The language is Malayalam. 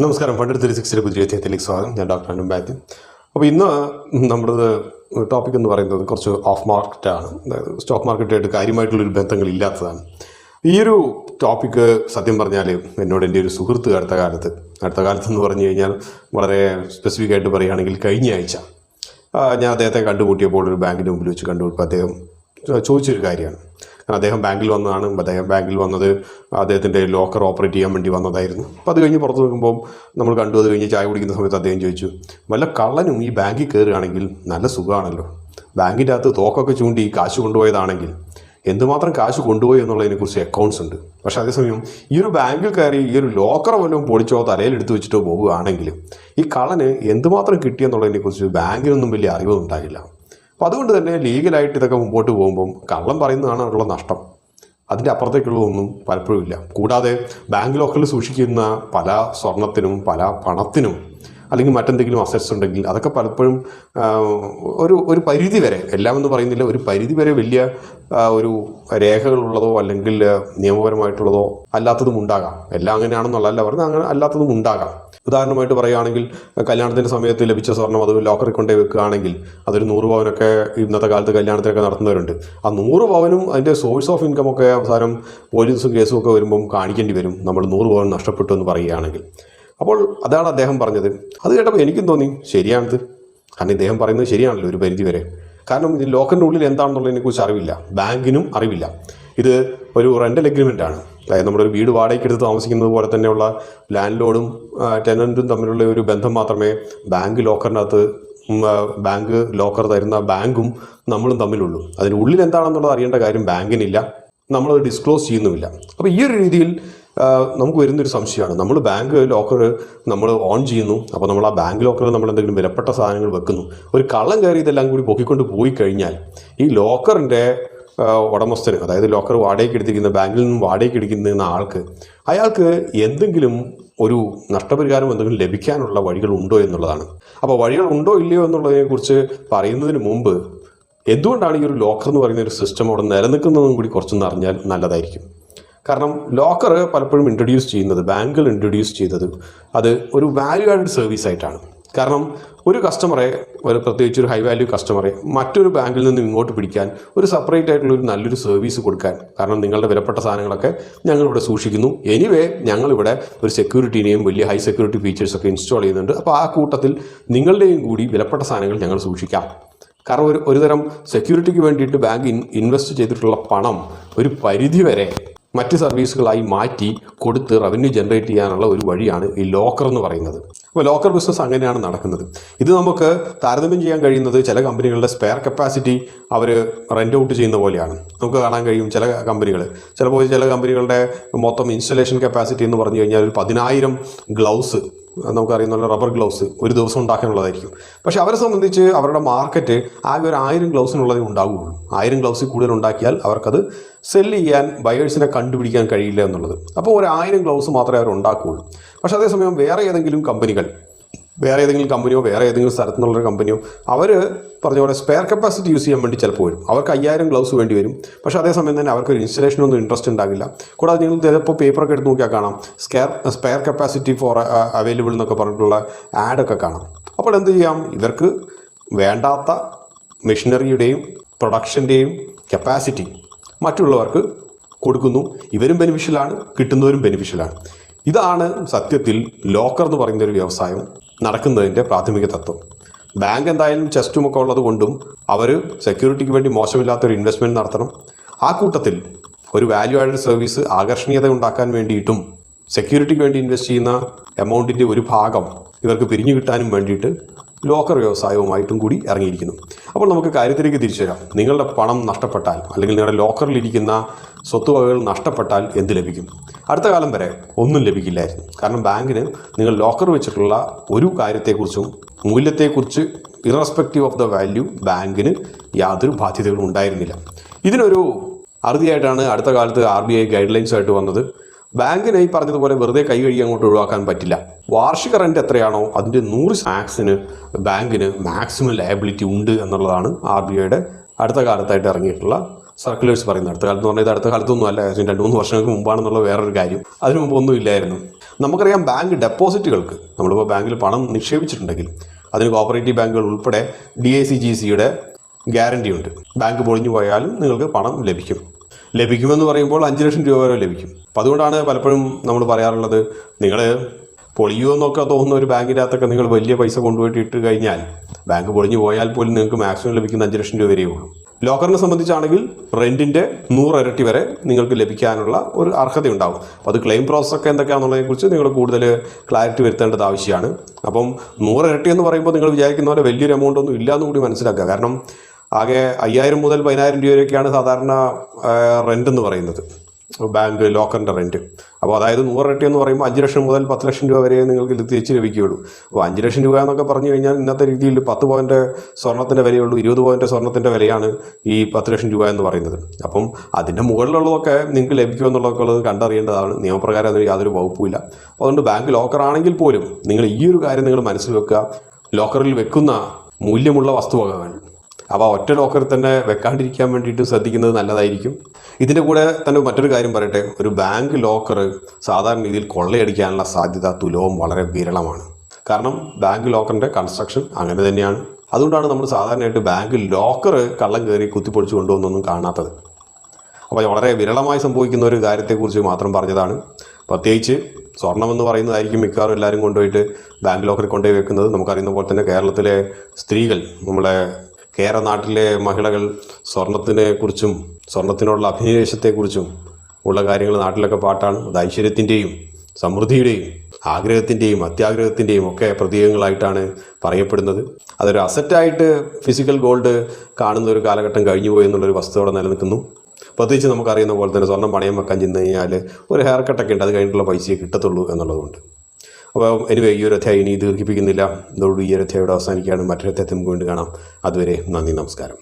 നമസ്കാരം. പണ്ടെടുത്ത് ത്രീ സിക്സിലെ പുതിയ അധ്യായത്തിലേക്ക് സ്വാഗതം. ഞാൻ ഡോക്ടർ അനു ബാത്യു അപ്പോൾ ഇന്ന് നമ്മുടെ ടോപ്പിക് എന്ന് പറയുന്നത് കുറച്ച് ഓഫ് മാർക്കറ്റാണ് അതായത് സ്റ്റോക്ക് മാർക്കറ്റായിട്ട് കാര്യമായിട്ടുള്ളൊരു ബന്ധങ്ങളില്ലാത്തതാണ് ഈ ഒരു ടോപ്പിക്ക് സത്യം പറഞ്ഞാൽ എന്നോട് എന്റെ ഒരു സുഹൃത്ത് അടുത്ത കാലത്ത് അടുത്ത കാലത്ത് എന്ന് പറഞ്ഞു കഴിഞ്ഞാൽ വളരെ സ്പെസിഫിക് ആയിട്ട് പറയുകയാണെങ്കിൽ കഴിഞ്ഞ ആഴ്ച ഞാൻ അദ്ദേഹത്തെ കണ്ടുമുട്ടിയപ്പോൾ ഒരു ബാങ്കിന്റെ മുമ്പിൽ വെച്ച് കണ്ടുമുട്ടിയപ്പോൾ അദ്ദേഹം ചോദിച്ചൊരു കാര്യമാണ്. അദ്ദേഹം ബാങ്കിൽ വന്നതാണ്. അദ്ദേഹം ബാങ്കിൽ വന്നത് അദ്ദേഹത്തിന്റെ ലോക്കർ ഓപ്പറേറ്റ് ചെയ്യാൻ വേണ്ടി വന്നതായിരുന്നു. അപ്പോൾ അത് കഴിഞ്ഞ് പുറത്ത് നോക്കുമ്പോൾ നമ്മൾ കണ്ടു. അത് കഴിഞ്ഞ് ചായ കുടിക്കുന്ന സമയത്ത് അദ്ദേഹം ചോദിച്ചു വല്ല കള്ളനും ഈ ബാങ്കിൽ കയറുകയാണെങ്കിൽ നല്ല സുഖമാണല്ലോ. ബാങ്കിന്റെ അകത്ത് തോക്കൊക്കെ ചൂണ്ടി കാശ് കൊണ്ടുപോയതാണെങ്കിൽ എന്തുമാത്രം കാശ് കൊണ്ടുപോയി എന്നുള്ളതിനെക്കുറിച്ച് അക്കൗണ്ട്സ് ഉണ്ട്. പക്ഷേ അതേസമയം ഈ ഒരു ബാങ്കിൽ കയറി ഈ ഒരു ലോക്കർ വല്ലതും പൊളിച്ചോ തലയിലെടുത്ത് വെച്ചിട്ടോ പോവുകയാണെങ്കിൽ ഈ കള്ളന് എന്തുമാത്രം കിട്ടിയെന്നുള്ളതിനെക്കുറിച്ച് ബാങ്കിനൊന്നും വലിയ അറിവൊന്നും ഉണ്ടാകില്ല അപ്പോൾ അതുകൊണ്ട് തന്നെ ലീഗലായിട്ട് ഇതൊക്കെ മുമ്പോട്ട് പോകുമ്പം കള്ളം പറയുന്നതാണ് ഉള്ള നഷ്ടം. അതിന്റെ അപ്പുറത്തേക്കുള്ളതൊന്നും പലപ്പോഴും ഇല്ല. കൂടാതെ ബാങ്ക് ലോക്കറിൽ സൂക്ഷിക്കുന്ന പല സ്വർണത്തിനും പല പണത്തിനും അല്ലെങ്കിൽ മറ്റെന്തെങ്കിലും അസറ്റ്സ് ഉണ്ടെങ്കിൽ അതൊക്കെ പലപ്പോഴും ഒരു ഒരു പരിധി വരെ എല്ലാം എന്ന് പറയുന്നില്ല ഒരു പരിധി വരെ വലിയ ഒരു രേഖകളുള്ളതോ അല്ലെങ്കിൽ നിയമപരമായിട്ടുള്ളതോ അല്ലാത്തതും ഉണ്ടാകാം. എല്ലാം അങ്ങനെയാണെന്നുള്ളതല്ല പറഞ്ഞാൽ അങ്ങനെ അല്ലാത്തതും ഉണ്ടാകാം. ഉദാഹരണമായിട്ട് പറയുകയാണെങ്കിൽ കല്യാണത്തിന്റെ സമയത്ത് ലഭിച്ച സ്വർണം അത് ലോക്കറിൽ കൊണ്ടേ വെക്കുകയാണെങ്കിൽ അതൊരു നൂറ് പവനൊക്കെ ഇന്നത്തെ കാലത്ത് കല്യാണത്തിനൊക്കെ നടത്തുന്നവരുണ്ട്. ആ നൂറ് പവനും അതിന്റെ സോഴ്സ് ഓഫ് ഇൻകം ഒക്കെ അവസാനം പോലീസും കേസും ഒക്കെ വരുമ്പം കാണിക്കേണ്ടി വരും. നമ്മൾ നൂറ് പവൻ നഷ്ടപ്പെട്ടു എന്ന് പറയുകയാണെങ്കിൽ. അപ്പോൾ അതാണ് അദ്ദേഹം പറഞ്ഞത്. അത് കേട്ടപ്പോൾ എനിക്കും തോന്നി ശരിയാണിത്. കാരണം ഇദ്ദേഹം പറയുന്നത് ശരിയാണല്ലോ ഒരു പരിധി വരെ കാരണം ഇത് ലോക്കറിന്റെ ഉള്ളിൽ എന്താണെന്നുള്ളതിനെക്കുറിച്ച് അറിവില്ല. ബാങ്കിനും അറിവില്ല. ഇത് ഒരു റെന്റൽ എഗ്രിമെന്റ് ആണ്. അതായത് നമ്മുടെ ഒരു വീട് വാടകയ്ക്ക് എടുത്ത് താമസിക്കുന്നത് പോലെ തന്നെയുള്ള ലാൻഡ് ലോഡും ടെനന്റും തമ്മിലുള്ള ഒരു ബന്ധം മാത്രമേ ബാങ്ക് ലോക്കറിനകത്ത് ബാങ്ക് ലോക്കർ തരുന്ന ബാങ്കും നമ്മളും തമ്മിലുള്ളൂ. അതിന്റെ ഉള്ളിൽ എന്താണെന്നുള്ളത് അറിയേണ്ട കാര്യം ബാങ്കിനില്ല. നമ്മളത് ഡിസ്ക്ലോസ് ചെയ്യുന്നുമില്ല. അപ്പോൾ ഈ ഒരു രീതിയിൽ നമുക്ക് വരുന്നൊരു സംശയമാണ്. നമ്മൾ ബാങ്ക് ലോക്കർ നമ്മൾ ഓൺ ചെയ്യുന്നു. അപ്പോൾ നമ്മൾ ആ ബാങ്ക് ലോക്കറിൽ നമ്മൾ എന്തെങ്കിലും വിലപ്പെട്ട സാധനങ്ങൾ വെക്കുന്നു. ഒരു കള്ളം കയറി ഇതെല്ലാം കൂടി പൊക്കിക്കൊണ്ട് പോയി കഴിഞ്ഞാൽ ഈ ലോക്കറിന്റെ ഉടമസ്ഥന് അതായത് ലോക്കർ വാടകയ്ക്ക് എടുത്തിരിക്കുന്ന ബാങ്കിൽ നിന്നും വാടകയ്ക്ക് എടുക്കുന്ന ആൾക്ക് അയാൾക്ക് എന്തെങ്കിലും ഒരു നഷ്ടപരിഹാരം എന്തെങ്കിലും ലഭിക്കാനുള്ള വഴികൾ ഉണ്ടോ എന്നുള്ളതാണ്. അപ്പോൾ വഴികൾ ഉണ്ടോ ഇല്ലയോ എന്നുള്ളതിനെക്കുറിച്ച് പറയുന്നതിന് മുമ്പ് എന്തുകൊണ്ടാണ് ഈ ഒരു ലോക്കർ എന്ന് പറയുന്ന ഒരു സിസ്റ്റം അവിടെ നിലനിൽക്കുന്നതും കൂടി കുറച്ചൊന്ന് അറിഞ്ഞാൽ നല്ലതായിരിക്കും. കാരണം ലോക്കർ പലപ്പോഴും ഇൻട്രൊഡ്യൂസ് ചെയ്യുന്നത് ബാങ്കുകൾ ഇൻട്രൊഡ്യൂസ് ചെയ്തത് അത് ഒരു വാല്യൂ ആഡഡ് സർവീസ് ആയിട്ടാണ്. കാരണം ഒരു കസ്റ്റമറെ ഒരു പ്രത്യേകിച്ച് ഒരു ഹൈ വാല്യൂ കസ്റ്റമറെ മറ്റൊരു ബാങ്കിൽ നിന്ന് ഇങ്ങോട്ട് പിടിക്കാൻ ഒരു സെപ്പറേറ്റ് ആയിട്ടുള്ള ഒരു നല്ലൊരു സർവീസ് കൊടുക്കാൻ. കാരണം നിങ്ങളുടെ വിലപ്പെട്ട സാധനങ്ങളൊക്കെ ഞങ്ങളിവിടെ സൂക്ഷിക്കുന്നു. എനിവേ ഞങ്ങളിവിടെ ഒരു സെക്യൂരിറ്റീനെയും വലിയ ഹൈ സെക്യൂരിറ്റി ഫീച്ചേഴ്സൊക്കെ ഇൻസ്റ്റാൾ ചെയ്യുന്നുണ്ട്. അപ്പോൾ ആ കൂട്ടത്തിൽ നിങ്ങളുടെയും കൂടി വിലപ്പെട്ട സാധനങ്ങൾ ഞങ്ങൾ സൂക്ഷിക്കാം. കാരണം ഒരു ഒരുതരം സെക്യൂരിറ്റിക്ക് വേണ്ടിയിട്ട് ബാങ്ക് ഇൻവെസ്റ്റ് ചെയ്തിട്ടുള്ള പണം ഒരു പരിധി വരെ മറ്റ് സർവീസുകളായി മാറ്റി കൊടുത്ത് റവന്യൂ ജനറേറ്റ് ചെയ്യാനുള്ള ഒരു വഴിയാണ് ഈ ലോക്കർ എന്ന് പറയുന്നത്. അപ്പോൾ ലോക്കർ ബിസിനസ് അങ്ങനെയാണ് നടക്കുന്നത്. ഇത് നമുക്ക് താരതമ്യം ചെയ്യാൻ കഴിയുന്നത് ചില കമ്പനികളുടെ സ്പെയർ കപ്പാസിറ്റി അവർ റെന്റ് ഔട്ട് ചെയ്യുന്ന പോലെയാണ്. നമുക്ക് കാണാൻ കഴിയും ചില കമ്പനികൾ ചിലപ്പോൾ ചില കമ്പനികളുടെ മൊത്തം ഇൻസ്റ്റലേഷൻ കപ്പാസിറ്റി എന്ന് പറഞ്ഞു കഴിഞ്ഞാൽ ഒരു പതിനായിരം ഗ്ലൗസ് നമുക്കറിയുന്ന റബ്ബർ ഗ്ലൗസ് ഒരു ദിവസം ഉണ്ടാക്കാനുള്ളതായിരിക്കും. പക്ഷേ അവരെ സംബന്ധിച്ച് അവരുടെ മാർക്കറ്റ് ആകെ ഒരു ആയിരം ഗ്ലൗസിനുള്ളതേ ഉണ്ടാവുകയുള്ളൂ. ആയിരം ഗ്ലൗസിൽ കൂടുതൽ ഉണ്ടാക്കിയാൽ അവർക്കത് സെല്ല് ചെയ്യാൻ ബയേഴ്സിനെ കണ്ടുപിടിക്കാൻ കഴിയില്ല എന്നുള്ളത്. അപ്പോൾ ഒരു ആയിരം ഗ്ലൗസ് മാത്രമേ അവർ ഉണ്ടാക്കുകയുള്ളൂ. പക്ഷേ അതേസമയം വേറെ ഏതെങ്കിലും കമ്പനികൾ വേറെ ഏതെങ്കിലും കമ്പനിയോ വേറെ ഏതെങ്കിലും സ്ഥലത്തു നിന്നുള്ളൊരു കമ്പനിയോ അവർ പറഞ്ഞ പോലെ സ്പെയർ കപ്പാസിറ്റി യൂസ് ചെയ്യാൻ വേണ്ടി ചിലപ്പോൾ വരും. അവർക്ക് അയ്യായിരം ഗ്ലൗസ് വേണ്ടി വരും. പക്ഷേ അതേസമയം തന്നെ അവർക്ക് ഒരു ഇൻസ്റ്റലേഷനൊന്നും ഇൻട്രസ്റ്റ് ഉണ്ടാകില്ല. കൂടാതെ നിങ്ങൾ ചിലപ്പോൾ പേപ്പറൊക്കെ എടുത്ത് നോക്കിയാൽ കാണാം. Scare spare capacity for available എന്നൊക്കെ പറഞ്ഞിട്ടുള്ള ആഡൊക്കെ കാണാം. അപ്പോൾ എന്ത് ചെയ്യാം? ഇവർക്ക് വേണ്ടാത്ത മെഷീനറിയുടെയും പ്രൊഡക്ഷന്റെയും കപ്പാസിറ്റി മറ്റുള്ളവർക്ക് കൊടുക്കുന്നു. ഇവരും ബെനിഫിഷ്യലാണ് കിട്ടുന്നവരും ബെനിഫിഷ്യലാണ് ഇതാണ് സത്യത്തിൽ ലോക്കർ എന്ന് പറയുന്ന ഒരു വ്യവസായം. നടക്കുന്നതിന്റെ പ്രാഥമിക തത്വം. ബാങ്ക് എന്തായാലും ചെസ്റ്റുമൊക്കെ ഉള്ളത് കൊണ്ടും അവർ സെക്യൂരിറ്റിക്ക് വേണ്ടി മോശമില്ലാത്തൊരു ഇൻവെസ്റ്റ്മെന്റ് നടത്തണം. ആ കൂട്ടത്തിൽ ഒരു വാല്യൂ ആഡഡ് സർവീസ് ആകർഷണീയത ഉണ്ടാക്കാൻ വേണ്ടിയിട്ടും സെക്യൂരിറ്റിക്ക് വേണ്ടി ഇൻവെസ്റ്റ് ചെയ്യുന്ന എമൗണ്ടിന്റെ ഒരു ഭാഗം ഇവർക്ക് പിരിഞ്ഞു കിട്ടാനും വേണ്ടിയിട്ട് ലോക്കർ വ്യവസായവുമായിട്ടും കൂടി ഇറങ്ങിയിരിക്കുന്നു. അപ്പോൾ നമുക്ക് കാര്യത്തിലേക്ക് തിരിച്ചു വരാം. നിങ്ങളുടെ പണം നഷ്ടപ്പെട്ടാൽ അല്ലെങ്കിൽ നിങ്ങളുടെ ലോക്കറിലിരിക്കുന്ന സ്വത്തുവകകൾ നഷ്ടപ്പെട്ടാൽ എന്ത് ലഭിക്കും? അടുത്ത കാലം വരെ ഒന്നും ലഭിക്കില്ലായിരുന്നു. കാരണം ബാങ്കിന് നിങ്ങൾ ലോക്കർ വെച്ചിട്ടുള്ള ഒരു കാര്യത്തെക്കുറിച്ചും മൂല്യത്തെക്കുറിച്ച് ഇറസ്പെക്റ്റീവ് ഓഫ് ദ വാല്യൂ ബാങ്കിന് യാതൊരു ബാധ്യതകളും ഉണ്ടായിരുന്നില്ല. ഇതിനൊരു അറുതിയായിട്ടാണ് അടുത്ത കാലത്ത് ആർ ബി ഐ ഗൈഡ് ലൈൻസുമായിട്ട് വന്നത്. ബാങ്കിന് ഈ പറഞ്ഞതുപോലെ വെറുതെ കൈ കഴുകി അങ്ങോട്ട് ഒഴിവാക്കാൻ പറ്റില്ല. വാർഷിക റെന്റ് എത്രയാണോ അതിന്റെ നൂറ് മാക്സിന് ബാങ്കിന് മാക്സിമം ലയബിലിറ്റി ഉണ്ട് എന്നുള്ളതാണ് ആർ ബി ഐയുടെ അടുത്ത കാലത്തായിട്ട് ഇറങ്ങിയിട്ടുള്ള സർക്കുലേഴ്സ് പറയുന്നത് അടുത്ത കാലത്ത് എന്ന് പറഞ്ഞാൽ ഇത് അടുത്ത കാലത്തൊന്നും അല്ല രണ്ട് മൂന്ന് വർഷങ്ങൾക്ക് മുമ്പാണെന്നുള്ള വേറൊരു കാര്യം. അതിനു മുമ്പ് ഒന്നും ഇല്ലായിരുന്നു. നമുക്കറിയാം ബാങ്ക് ഡെപ്പോസിറ്റുകൾക്ക് നമ്മളിപ്പോൾ ബാങ്കിൽ പണം നിക്ഷേപിച്ചിട്ടുണ്ടെങ്കിൽ അതിന് കോപ്പറേറ്റീവ് ബാങ്കുകൾ ഉൾപ്പെടെ ഡി ഐ സി ജി സിയുടെ ഗ്യാരണ്ടി ഉണ്ട്. ബാങ്ക് പൊളിഞ്ഞു പോയാലും നിങ്ങൾക്ക് പണം ലഭിക്കും. ലഭിക്കുമെന്ന് പറയുമ്പോൾ അഞ്ച് ലക്ഷം രൂപ വരെ ലഭിക്കും. അപ്പം അതുകൊണ്ടാണ് പലപ്പോഴും നമ്മൾ പറയാറുള്ളത് നിങ്ങൾ പൊളിയോ എന്നൊക്കെ തോന്നുന്ന ഒരു ബാങ്കിന്റെ അകത്തൊക്കെ നിങ്ങൾ വലിയ പൈസ കൊണ്ടുപോയിട്ട് ഇട്ട് കഴിഞ്ഞാൽ ബാങ്ക് പൊളിഞ്ഞു പോയാൽ പോലും നിങ്ങൾക്ക് മാക്സിമം ലഭിക്കുന്ന അഞ്ച് ലക്ഷം രൂപ വരെയേ ഉള്ളൂ. ലോക്കറിനെ സംബന്ധിച്ചാണെങ്കിൽ റെന്റിന്റെ നൂറ് ഇരട്ടി വരെ നിങ്ങൾക്ക് ലഭിക്കാനുള്ള ഒരു അർഹതയുണ്ടാകും അപ്പോൾ അത് ക്ലെയിം പ്രോസസ്സൊക്കെ എന്തൊക്കെയാണെന്നുള്ളതിനെക്കുറിച്ച് നിങ്ങൾ കൂടുതൽ ക്ലാരിറ്റി വരുത്തേണ്ടത് ആവശ്യമാണ്. അപ്പം നൂറ് ഇരട്ടി എന്ന് പറയുമ്പോൾ നിങ്ങൾ വിചാരിക്കുന്ന പോലെ വലിയൊരു എമൗണ്ട് ഒന്നും ഇല്ല കൂടി മനസ്സിലാക്കുക. കാരണം ആകെ അയ്യായിരം മുതൽ പതിനായിരം രൂപ വരെയൊക്കെയാണ് സാധാരണ റെന്റ് എന്ന് പറയുന്നത്. ബാങ്ക് ലോക്കറിന്റെ റെന്റ് അപ്പോൾ അതായത് നൂറ് ഇരട്ടി എന്ന് പറയുമ്പോൾ അഞ്ച് ലക്ഷം മുതൽ പത്ത് ലക്ഷം രൂപ വരെ നിങ്ങൾക്ക് ഇത് തിരിച്ച് ലഭിക്കുകയുള്ളൂ. അപ്പോൾ അഞ്ച് ലക്ഷം രൂപ എന്നൊക്കെ പറഞ്ഞു കഴിഞ്ഞാൽ ഇന്നത്തെ രീതിയിൽ പത്ത് പോയിന്റ് സ്വർണത്തിന്റെ വിലയുള്ളൂ ഇരുപത് പോയിന്റ് സ്വർണത്തിന്റെ വിലയാണ് ഈ പത്ത് ലക്ഷം രൂപ എന്ന് പറയുന്നത്. അപ്പം അതിന്റെ മുകളിലുള്ളതൊക്കെ നിങ്ങൾക്ക് ലഭിക്കുമെന്നുള്ളതൊക്കെ ഉള്ളത് കണ്ടറിയേണ്ടതാണ്. നിയമപ്രകാരം അതിന് യാതൊരു വകുപ്പുമില്ല അപ്പോൾ അതുകൊണ്ട് ബാങ്ക് ലോക്കർ ആണെങ്കിൽ പോലും നിങ്ങൾ ഈ ഒരു കാര്യം നിങ്ങൾ മനസ്സിൽ വെക്കുക. ലോക്കറിൽ വെക്കുന്ന മൂല്യമുള്ള വസ്തുവകകൾ അവ ഒറ്റ ലോക്കറിൽ തന്നെ വെക്കാണ്ടിരിക്കാൻ വേണ്ടിയിട്ട് ശ്രദ്ധിക്കുന്നത് നല്ലതായിരിക്കും. ഇതിന്റെ കൂടെ തന്നെ മറ്റൊരു കാര്യം പറയട്ടെ. ഒരു ബാങ്ക് ലോക്കർ സാധാരണ രീതിയിൽ കൊള്ളയടിക്കാനുള്ള സാധ്യത തുലവും വളരെ വിരളമാണ്. കാരണം ബാങ്ക് ലോക്കറിന്റെ കൺസ്ട്രക്ഷൻ അങ്ങനെ തന്നെയാണ്. അതുകൊണ്ടാണ് നമ്മൾ സാധാരണയായിട്ട് ബാങ്ക് ലോക്കർ കള്ളം കയറി കുത്തിപ്പൊളിച്ച് കൊണ്ടുവന്നൊന്നും കാണാത്തത്. അപ്പോൾ വളരെ വിരളമായി സംഭവിക്കുന്ന ഒരു കാര്യത്തെക്കുറിച്ച് മാത്രം പറഞ്ഞതാണ്. പ്രത്യേകിച്ച് സ്വർണമെന്ന് പറയുന്നതായിരിക്കും മിക്കവാറും എല്ലാവരും കൊണ്ടുപോയിട്ട് ബാങ്ക് ലോക്കറിൽ കൊണ്ടുപോയി വെക്കുന്നത്. നമുക്കറിയുന്ന പോലെ തന്നെ കേരളത്തിലെ സ്ത്രീകൾ നമ്മളെ കേരള നാട്ടിലെ മഹിളകൾ സ്വർണത്തിനെ കുറിച്ചും സ്വർണത്തിനോടുള്ള അഭിനിവേശത്തെക്കുറിച്ചും ഉള്ള കാര്യങ്ങൾ നാട്ടിലൊക്കെ പാട്ടാണ്. അത് ഐശ്വര്യത്തിന്റെയും സമൃദ്ധിയുടെയും ആഗ്രഹത്തിന്റെയും അത്യാഗ്രഹത്തിന്റെയും ഒക്കെ പ്രതീകങ്ങളായിട്ടാണ് പറയപ്പെടുന്നത്. അതൊരു അസറ്റായിട്ട് ഫിസിക്കൽ ഗോൾഡ് കാണുന്ന ഒരു കാലഘട്ടം കഴിഞ്ഞു പോയി എന്നുള്ളൊരു വസ്തുതയോടെ നിലനിൽക്കുന്നു. പ്രത്യേകിച്ച് നമുക്കറിയുന്ന പോലെ തന്നെ സ്വർണം പണയം വെക്കാൻ ചെന്ന് കഴിഞ്ഞാൽ ഒരു ഹെയർ കട്ടൊക്കെ ഉണ്ട്. അത് കഴിഞ്ഞിട്ടുള്ള പൈസയെ കിട്ടത്തുള്ളൂ എന്നുള്ളതുകൊണ്ട്. അപ്പോൾ എനിവേ ഈ ഒരു അധ്യായം ഇനി ദീർഘിപ്പിക്കുന്നില്ല. ഇതോടുകൂടി ഈ ഒരു അധ്യായം അവസാനിക്കുകയാണ്. മറ്റൊരു അധ്യായത്തെ നമുക്ക് വീണ്ടും കാണാം. അതുവരെ നന്ദി നമസ്കാരം.